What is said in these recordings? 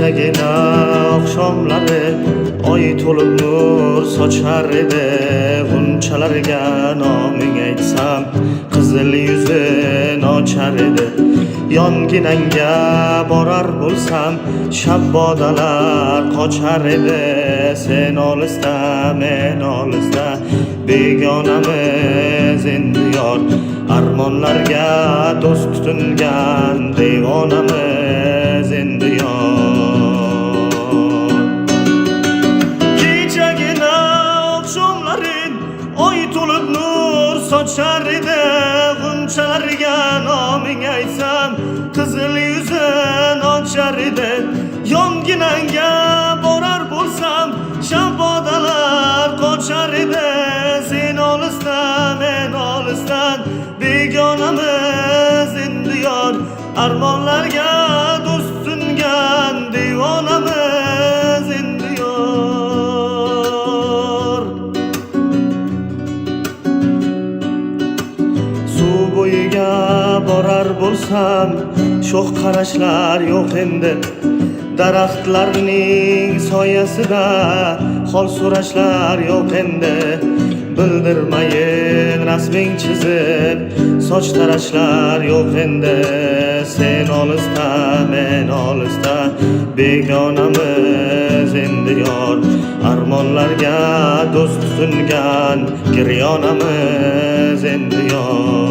kechagina oqshomlari oy to'lib nur sochar edi g'unchalarga noming aytsam qizil yuzin ochar edi yonginangga borar bo'lsam shabbodalar qochar edi sen olisda men olisda begonamiz endi yor armonlarga do'st tutingan devonamiz to'lib nur sochar edi g'unchalarga noming aytsam qizil yuzin ochar edi yonginangga borar bo'lsam shabodalar qochar edi sen olisdan men olisdan begonamiz endi yor. Armonlarga borar bo'lsam sho'x qarashlar yo'q endi daraxtlarning soyasida hol so'rashlar yo'q endi bildirmayin rasming chizib soch tarashlar yo'q endi sen olisda men olisda begonamiz endi yor. Armonlarga do'st tutingan giryonamiz endi yor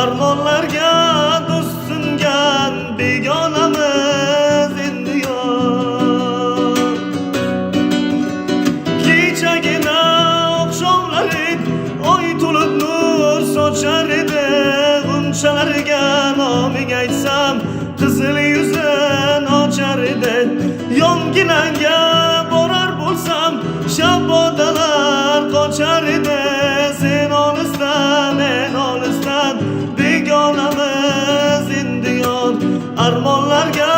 armonlarga do'st sungan begonamiz endi yor kechagina oqshomlarin oy to'lib nur sochar edi g'unchalarga noming aytsam qizil yuzin ochar edi yonginangga yor armonlarga